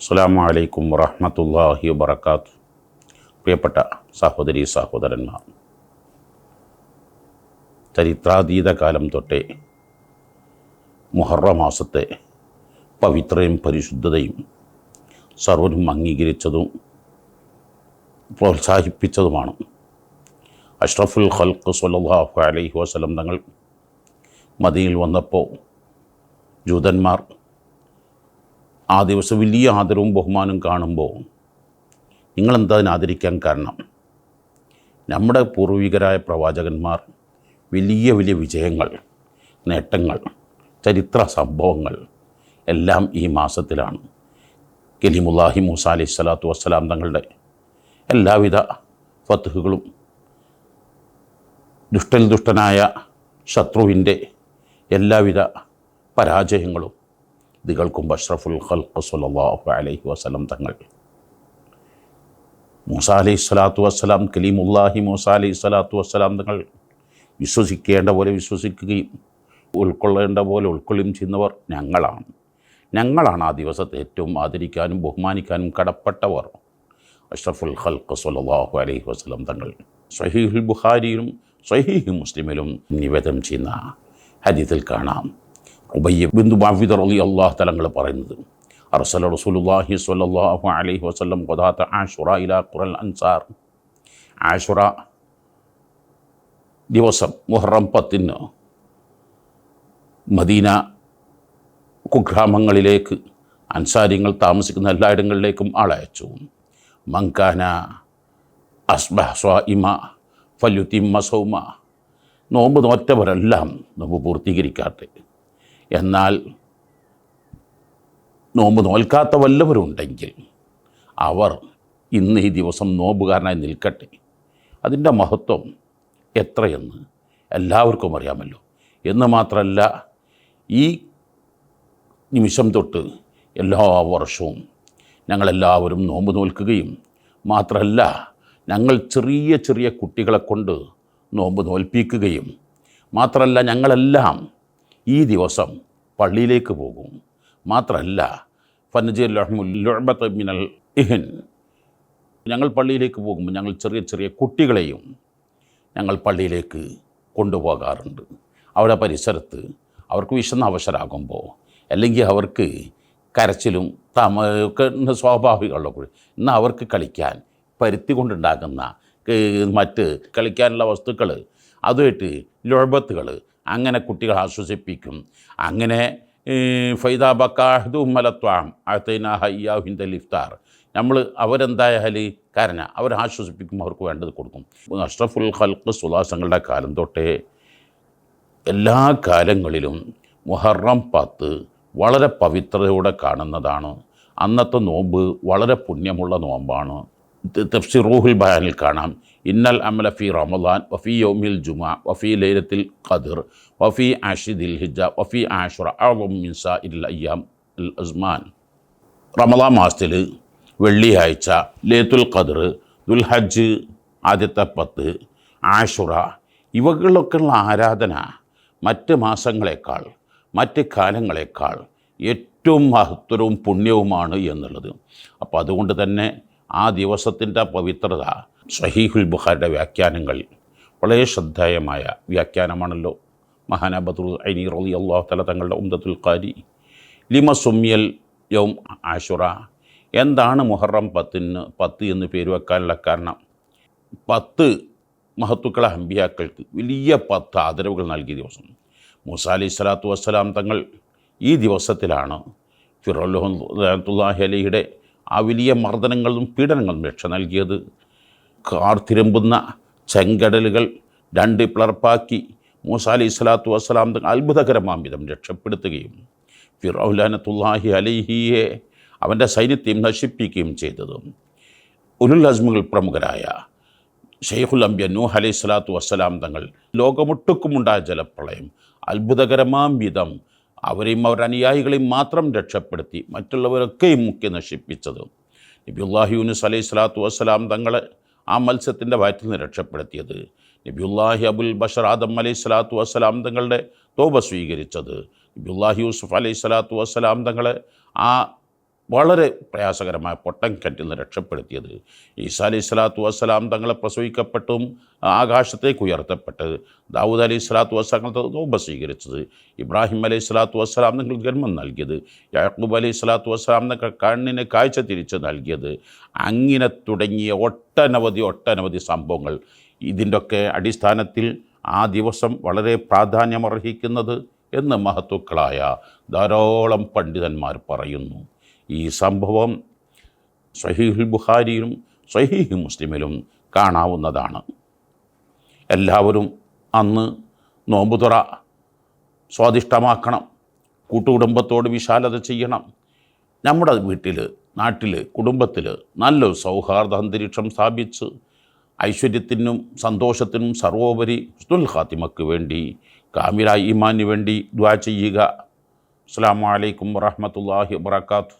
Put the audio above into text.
അസ്സാം വലൈക്കും വറഹമത്തല്ലാഹി വബർക്കാത്തു പ്രിയപ്പെട്ട സഹോദരി സഹോദരന്മാർ ചരിത്രാതീത കാലം തൊട്ടേ മുഹറ മാസത്തെ പവിത്രയും പരിശുദ്ധതയും സർവരും അംഗീകരിച്ചതും പ്രോത്സാഹിപ്പിച്ചതുമാണ്. അഷ്റഫുൽ ഖൽക്ക് സല്ലല്ലാഹു അലൈഹി വസല്ലം തങ്ങൾ മദിയിൽ വന്നപ്പോൾ ജൂതന്മാർ ആ ദിവസം വലിയ ആദരവും ബഹുമാനവും കാണുമ്പോൾ നിങ്ങളെന്താ അതിനെ ആദരിക്കാൻ കാരണം? നമ്മുടെ പൂർവികരായ പ്രവാചകന്മാർ വലിയ വലിയ വിജയങ്ങൾ നേട്ടങ്ങൾ ചരിത്ര സംഭവങ്ങൾ എല്ലാം ഈ മാസത്തിലാണ്. കലിമുല്ലാഹി മൂസ അലൈഹി സ്വലാത്തു വസ്സലാം തങ്ങളുടെ എല്ലാവിധ ഫത്തുഹുകളും ദുഷ്ടൽ ദുഷ്ടനായ ശത്രുവിന്റെ എല്ലാവിധ പരാജയങ്ങളും ദികൾക്കും അഷ്റഫുൽ ഖൽഖ് സ്വല്ലല്ലാഹു അലൈഹി വസല്ലം തങ്ങൾ. മൂസ അലൈഹി സ്വലാത്തു വസ്സലാം കലീമുല്ലാഹി മൂസ അലൈഹി സ്വലാത്തു വസ്സലാം തങ്ങൾ വിശ്വസിക്കേണ്ട പോലെ വിശ്വസിക്കുകയും ഉൾക്കൊള്ളേണ്ട പോലെ ഉൾക്കൊള്ളുകയും ചെയ്യുന്നവർ ഞങ്ങളാണ്. ഞങ്ങളാണ് ആ ദിവസത്തെ ഏറ്റവും ആദരിക്കാനും ബഹുമാനിക്കാനും കടപ്പെട്ടവർ. അഷ്റഫുൽ ഖൽഖ് സ്വല്ലല്ലാഹു അലൈഹി വസല്ലം തങ്ങൾ. സ്വഹീഹുൽ ബുഖാരിയിലും സഹീഹ് മുസ്ലിമിലും നിവേദനം ചെയ്യുന്ന ഹദീത്തിൽ കാണാം. ഉബയ്യ ബിന്ദു മാഫിദർ അലി അള്ളാഹ് തലങ്ങൾ പറയുന്നത് അർസല റസൂലുള്ളാഹി സ്വല്ലല്ലാഹു അലൈഹി വസല്ലം ഖദാത്ത ആഷുറ ഇലാ ഖുറൽ അൻസാർ. ആഷുറ ദിവസം മുഹറം പത്തിന് മദീന കുഗ്രാമങ്ങളിലേക്ക് അൻസാരിങ്ങൾ താമസിക്കുന്ന എല്ലായിടങ്ങളിലേക്കും ആളയച്ചു മങ്കാന അസ്ബഹ സ്വാഇമ ഫല്യുത്തിമ്മ സൗമ നോമ്പ് നോറ്റവരെല്ലാം നോമ്പ് പൂർത്തീകരിക്കാട്ടെ എന്നാൽ നോമ്പ് നോൽക്കാത്ത വല്ലവരുണ്ടെങ്കിൽ അവർ ഇന്ന് ഈ ദിവസം നോമ്പുകാരനായി നിൽക്കട്ടെ. അതിന്റെ മഹത്വം എത്രയെന്ന് എല്ലാവർക്കും അറിയാമല്ലോ. എന്ന് മാത്രമല്ല ഈ നിമിഷം തൊട്ട് എല്ലാ വർഷവും ഞങ്ങളെല്ലാവരും നോമ്പ് നോൽക്കുകയും മാത്രമല്ല ഞങ്ങൾ ചെറിയ ചെറിയ കുട്ടികളെ കൊണ്ട് നോമ്പ് നോൽപ്പിക്കുകയും മാത്രമല്ല ഞങ്ങളെല്ലാം ഈ ദിവസം പള്ളിയിലേക്ക് പോകും. മാത്രമല്ല മിനൽ ഇഹൻ ഞങ്ങൾ പള്ളിയിലേക്ക് പോകുമ്പോൾ ഞങ്ങൾ ചെറിയ ചെറിയ കുട്ടികളെയും ഞങ്ങൾ പള്ളിയിലേക്ക് കൊണ്ടുപോകാറുണ്ട്. അവിടെ പരിസരത്ത് അവർക്ക് വിശന്ന അവസരമാകുമ്പോൾ അല്ലെങ്കിൽ അവർക്ക് കരച്ചിലും തമ ഒക്കെ സ്വാഭാവികമുള്ള കൂടി എന്നാൽ അവർക്ക് കളിക്കാൻ പരുത്തി കൊണ്ടുണ്ടാക്കുന്ന മറ്റ് കളിക്കാനുള്ള വസ്തുക്കൾ അതുമായിട്ട് ലോബത്തുകൾ അങ്ങനെ കുട്ടികൾ ആശ്വസിപ്പിക്കും. അങ്ങനെ ഫൈദ ബക്കാഹ്ദു മലത്വാം ഹയ്യാ ഹിന്ദൽ ഇഫ്താർ നമ്മൾ അവരെന്തായാലും കരഞ്ഞ അവർ ആശ്വസിപ്പിക്കും അവർക്ക് വേണ്ടത് കൊടുക്കും. അഷ്റഫുൽ ഖൽക്ക് സുലാസങ്ങളുടെ കാലം തൊട്ടേ എല്ലാ കാലങ്ങളിലും മുഹറം പത്ത് വളരെ പവിത്രതയോടെ കാണുന്നതാണ്. അന്നത്തെ നോമ്പ് വളരെ പുണ്യമുള്ള നോമ്പാണ്. തഫ്സി റൂഹുൽ ബയാനിൽ കാണാം. ഇന്നൽ അമല ഫി റമദാൻ വഫി യോമിൽ ജുമ വഫി ലൈലത്തിൽ ഖദർ വഫി ആഷിദിൽ ഹിജ വഫി ആഷുറ മിൻസ ഇൽ അയ്യാം അൽ അസ്മാൻ. റമദാൻ മാസത്തിൽ വെള്ളിയാഴ്ച ലേത്തുൽ ഖദർ ദുൽഹജ്ജ് ആദ്യത്തെ പത്ത് ആഷുറ ഇവകളിലൊക്കെയുള്ള ആരാധന മറ്റ് മാസങ്ങളെക്കാൾ മറ്റ് കാലങ്ങളെക്കാൾ ഏറ്റവും മഹത്വവും പുണ്യവുമാണ് എന്നുള്ളത്. അപ്പോൾ അതുകൊണ്ട് തന്നെ ആ ദിവസത്തിന്റെ പവിത്രത സഹീഹുൽ ബുഖാരിയുടെ വ്യാഖ്യാനങ്ങളിൽ വളരെ ശ്രദ്ധേയമായ വ്യാഖ്യാനമാണല്ലോ. മഹാനബത്തുൽ ഐനി റലി അള്ളാഹു തല തങ്ങളുടെ ഉംദത്തുൽ ഖാരി. ലിമ സുമ്യൽ യൗം ആഷുറ എന്താണ് മുഹറം പത്തിന് പത്ത് എന്ന് പേര് വെക്കാനുള്ള കാരണം? പത്ത് മഹത്തുക്കളെ ഹംബിയാക്കൾക്ക് വലിയ പത്ത് ആദരവുകൾ നൽകിയ ദിവസം. മൂസ അലി സ്വലാത്തു വസ്സലാം തങ്ങൾ ഈ ദിവസത്തിലാണ് ഫിറോല്ലാഹി അലിയുടെ ആ വലിയ മർദ്ദനങ്ങളും പീഡനങ്ങളും രക്ഷ നൽകിയത്. കാർത്തിരമ്പുന്ന ചെങ്കടലുകൾ രണ്ട് പിളർപ്പാക്കി മൂസ അലി സ്വലാത്തു വസ്സലാം അത്ഭുതകരമാം വിധം രക്ഷപ്പെടുത്തുകയും ഫിറൗലാനത്തുല്ലാഹി അലിഹിയെ അവന്റെ സൈന്യത്തെയും നശിപ്പിക്കുകയും ചെയ്തത് ഉലുൽ അസ്മുകൾ പ്രമുഖരായ ഷെയ്ഖുൽ അംബിയ നൂഹ് അലൈഹി സ്വലാത്തു വസ്സലാം തങ്ങൾ ലോകമൊട്ടുക്കുമുണ്ടായ ജലപ്രളയം അത്ഭുതകരമാം വിധം അവരെയും അവരുടെ അനുയായികളെയും മാത്രം രക്ഷപ്പെടുത്തി മറ്റുള്ളവരൊക്കെയും മുഖ്യ നശിപ്പിച്ചത്. നബിയുല്ലാഹി യൂനുസ് അലൈഹി സ്വലാത്തു വസ്സലാം തങ്ങളെ ആ മത്സ്യത്തിന്റെ വയറ്റിൽ നിന്ന് രക്ഷപ്പെടുത്തിയത്. നബിയുല്ലാഹി അബുൽ ബഷർ ആദം അലൈഹി സ്വലാത്തു വസ്സലാം തങ്ങളുടെ തോപ സ്വീകരിച്ചത്. നബിയുല്ലാഹി യൂസുഫ് അലൈഹി സ്വലാത്തു വസ്സലാം തങ്ങളെ ആ വളരെ പ്രയാസകരമായ പൊട്ടൻകറ്റിൽ നിന്ന് രക്ഷപ്പെടുത്തിയത്. ഈസാ അലി സ്വലാത്തു വസ്സലാം തങ്ങളെ പ്രസവിക്കപ്പെട്ടും ആകാശത്തേക്ക് ഉയർത്തപ്പെട്ടത് ദാവൂദ് അലി സ്വലാത്തു വസ്സലാം തോപ സ്വീകരിച്ചത്. ഇബ്രാഹിം അലൈഹി സ്വലാത്തു വസ്സലാം നിങ്ങൾ ജന്മം നൽകിയത്. യാക്കൂബ് അലൈഹി സ്വലാത്തു വസ്സലാം നിങ്ങൾ കണ്ണിന് കാഴ്ച തിരിച്ച് നൽകിയത്. അങ്ങനെ തുടങ്ങിയ ഒട്ടനവധി ഒട്ടനവധി സംഭവങ്ങൾ ഇതിന്റെയൊക്കെ അടിസ്ഥാനത്തിൽ ആ ദിവസം വളരെ പ്രാധാന്യമർഹിക്കുന്നത് എന്ന് മഹത്തുക്കളായ ധാരാളം പണ്ഡിതന്മാർ പറയുന്നു. ഈ സംഭവം സഹീഹുൽ ബുഖാരിയിലും സഹീഹ് മുസ്ലിമിലും കാണാവുന്നതാണ്. എല്ലാവരും അന്ന് നോമ്പുതുറ സ്വാദിഷ്ടമാക്കണം കൂട്ടുകുടുംബത്തോട് വിശാലത ചെയ്യണം. നമ്മുടെ വീട്ടിൽ നാട്ടിൽ കുടുംബത്തിൽ നല്ലൊരു സൗഹാർദ്ദ അന്തരീക്ഷം സ്ഥാപിച്ച് ഐശ്വര്യത്തിനും സന്തോഷത്തിനും സർവോപരി ഹുസ്നുൽ ഖാത്തിമക്ക് വേണ്ടി കാമില ഈമാന് വേണ്ടി ദ്വാ ചെയ്യുക. അസ്സാം വലൈക്കും വറഹമത്തല്ലാഹി വാത്തു